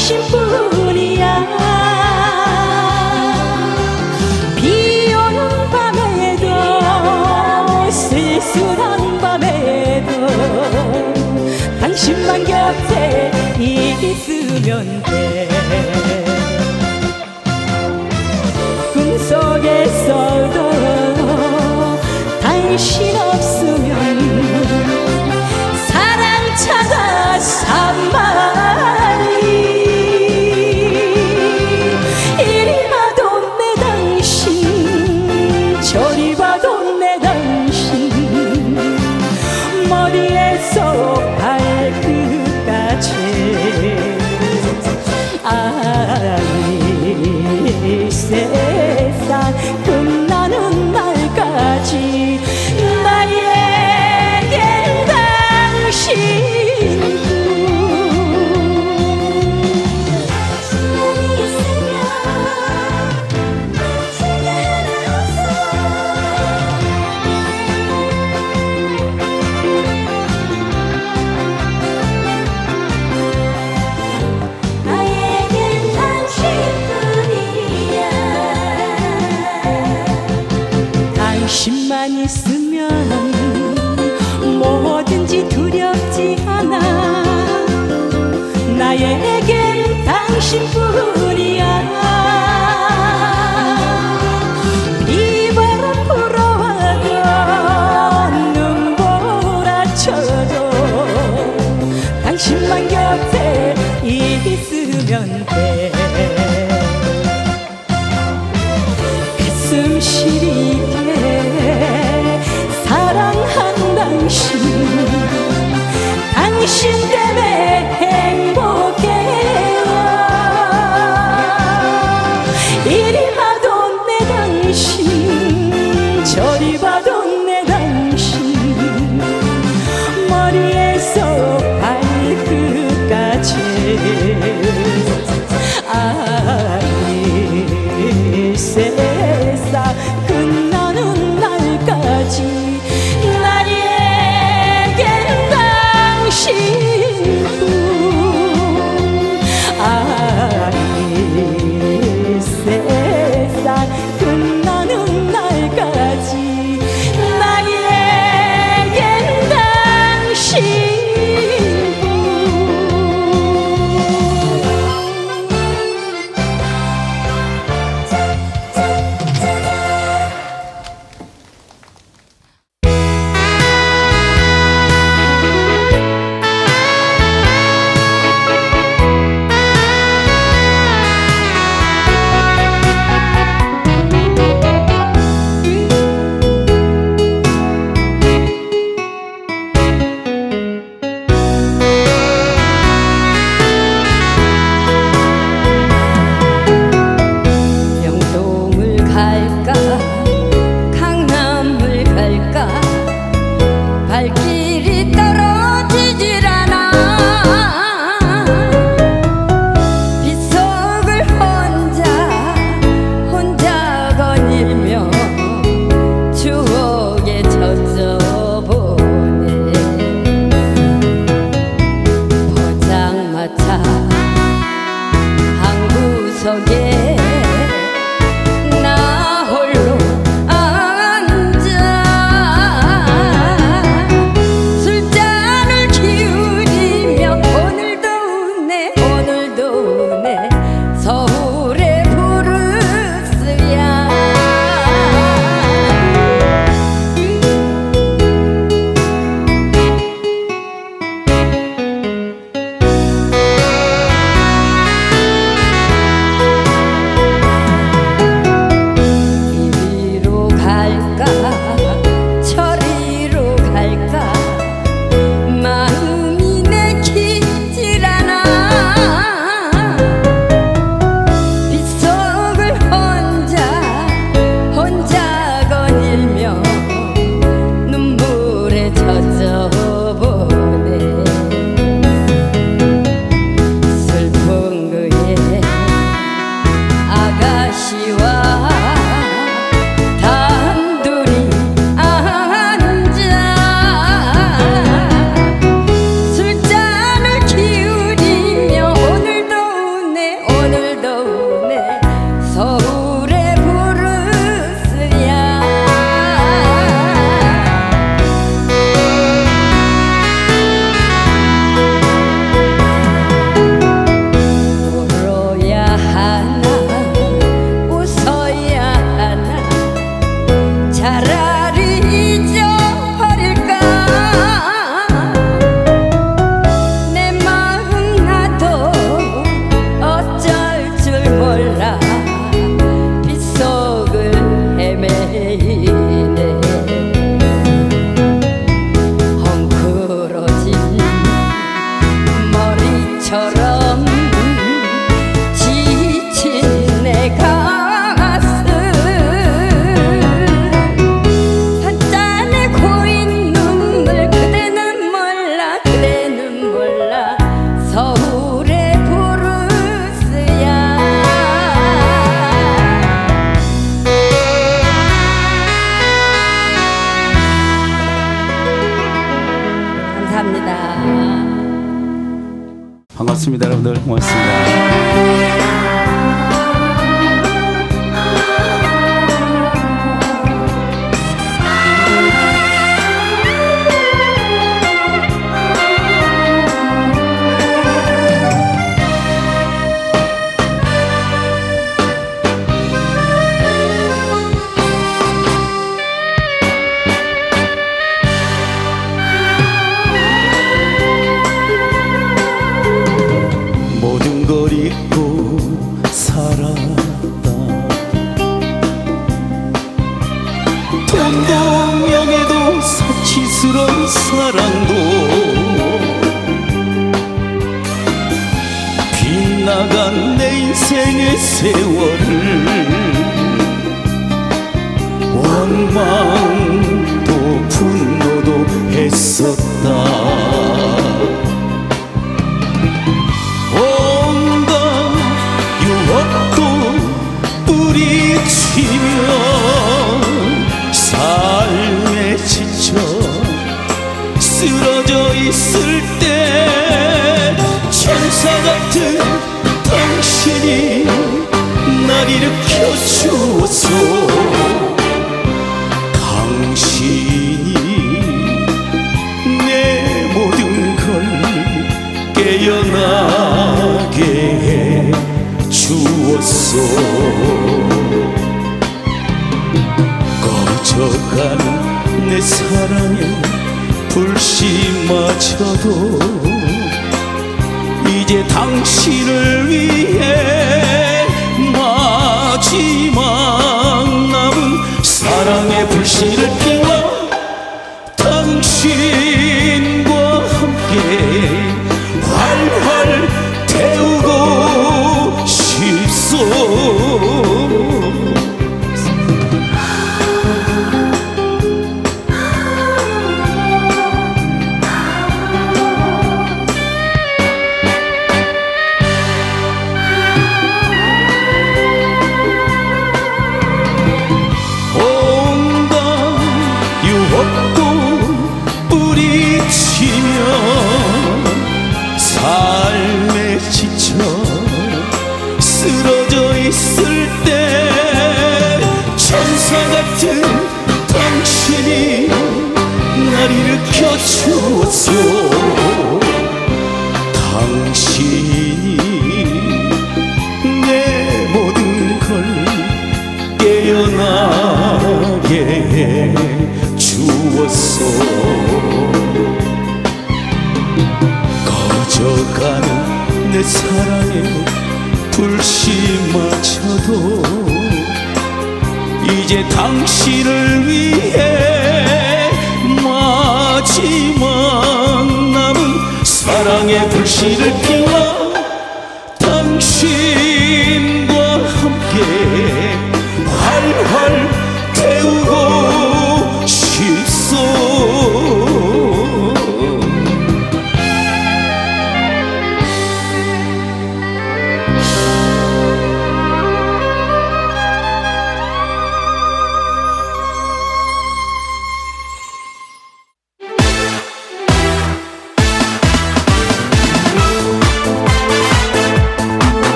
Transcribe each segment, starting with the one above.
당신 뿐이야. 비 오는 밤에도 쓸쓸한 밤에도 당신만 곁에 있으면 돼. 꿈속에서도 당신 없 보면 든지 두렵지 않아. 나에겐 당신뿐이야. 사 같은 당신이 날 일으켜 주었소 당신이 내 모든 걸 깨어나게 해 주었소 꺼져가는 내 사랑에 불씨마저도 당신을 위해 사랑에 불씨 마쳐도 이제 당신을 위해 마지막 남은 사랑의 불씨를 피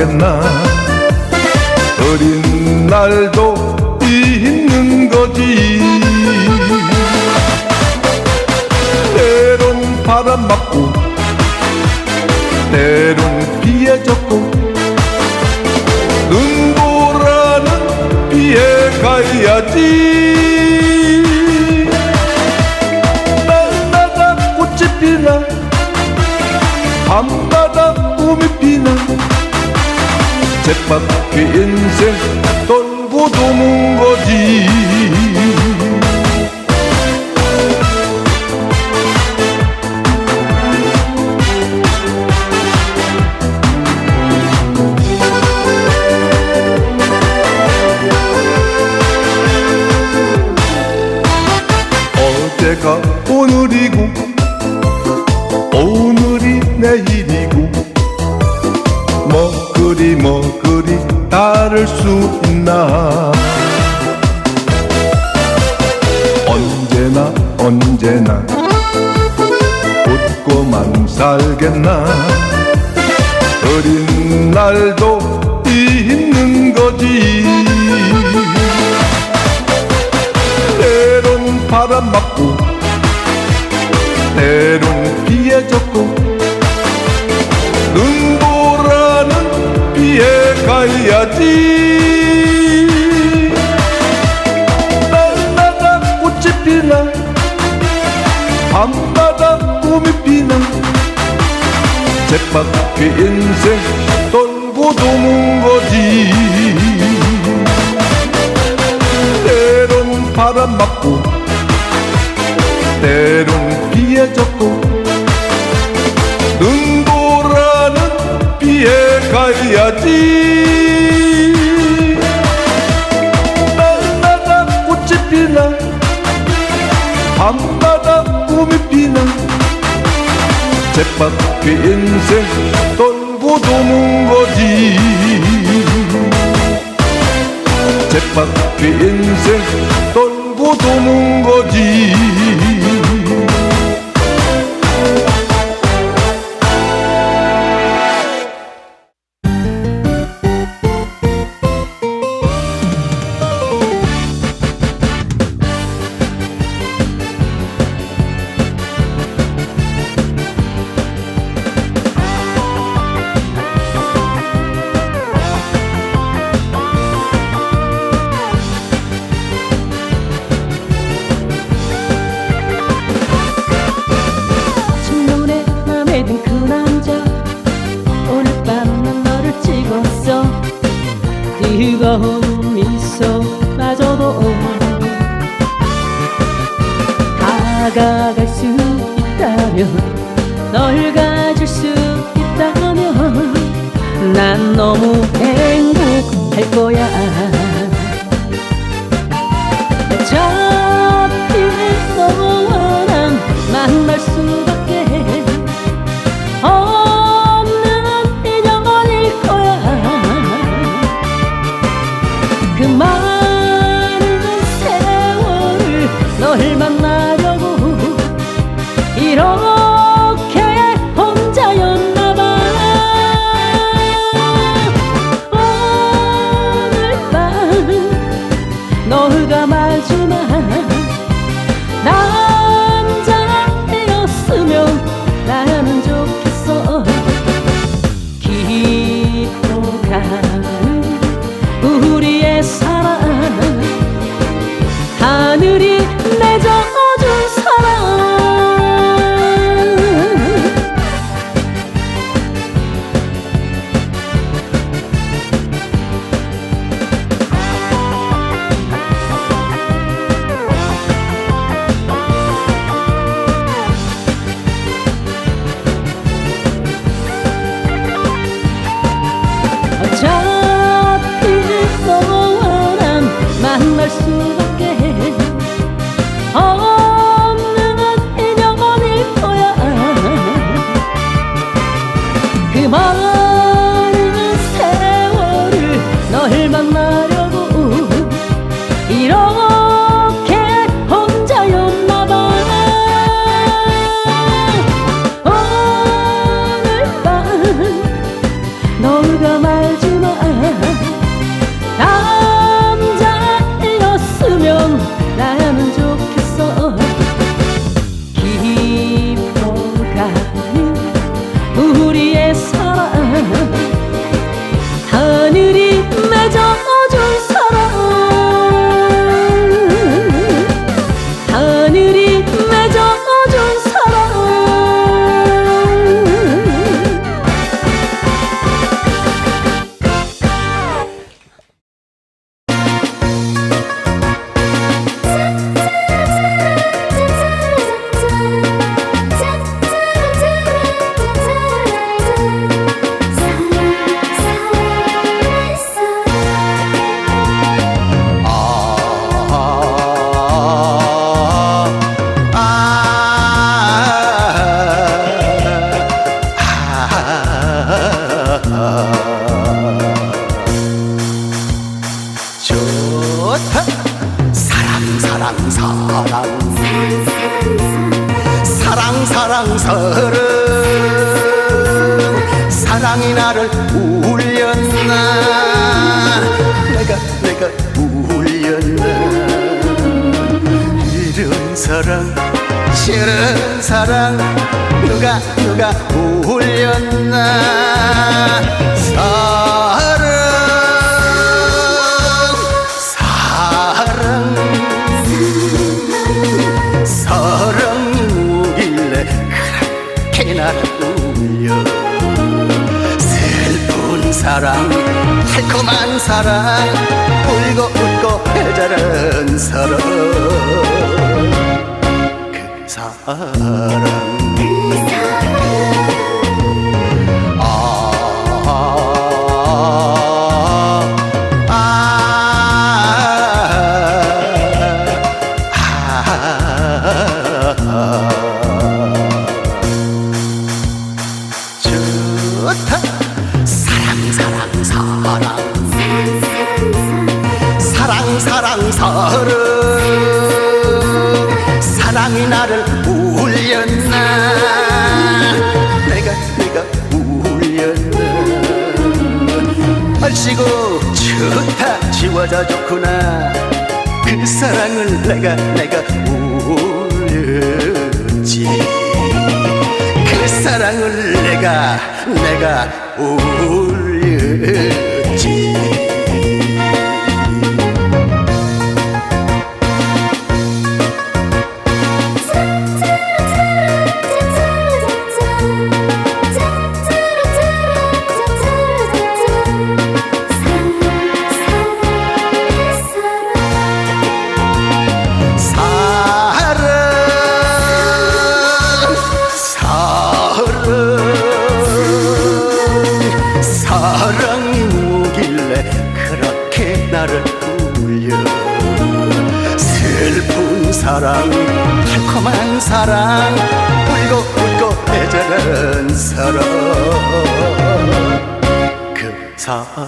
하겠나? 어린 날도 있는 거지. 때론 바람 맞고 막 비인생 돈 부도 문거 먹고만 살겠나? 어린 날도 있는 거지. 때론 바람 맞고 때론 비에 젖고 눈보라는 비에 가야지. 쳇바퀴 인생 돌고 도는 거지. 때론 바람 맞고 때론 비에 젖고 눈보라는 비에 가야지. 셋밥 인생 떨고 도는 거지. 셋밥 인생 떨고 도는 거지. 다가갈 수 있다면 널 가질 수 있다면 난 너무 행복할 거야. 울렸나 이런 사랑 저런 사랑 누가 누가 울렸나? 사랑 사랑. 사랑이 뭐길래 그렇게 나를 울려? 사랑 달콤한 사랑 울고 웃고 해자른 사랑 그 사랑 내가 울렸지. 그 사랑을 내가 내가 울렸지 사랑이 뭐길래 그렇게 나를 울려. 슬픈 사랑 달콤한 사랑 울고 웃고 애절한 사랑. 그 사랑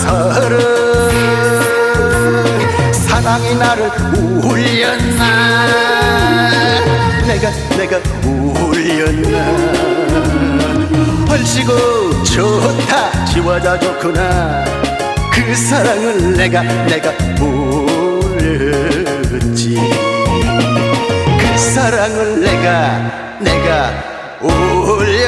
사랑 사랑이 나를 울렸나? 내가 내가 울렸나? 얼씨구 좋다 지워져 좋구나. 그 사랑을 내가 내가 울렸지. 그 사랑을 내가 내가 울렸지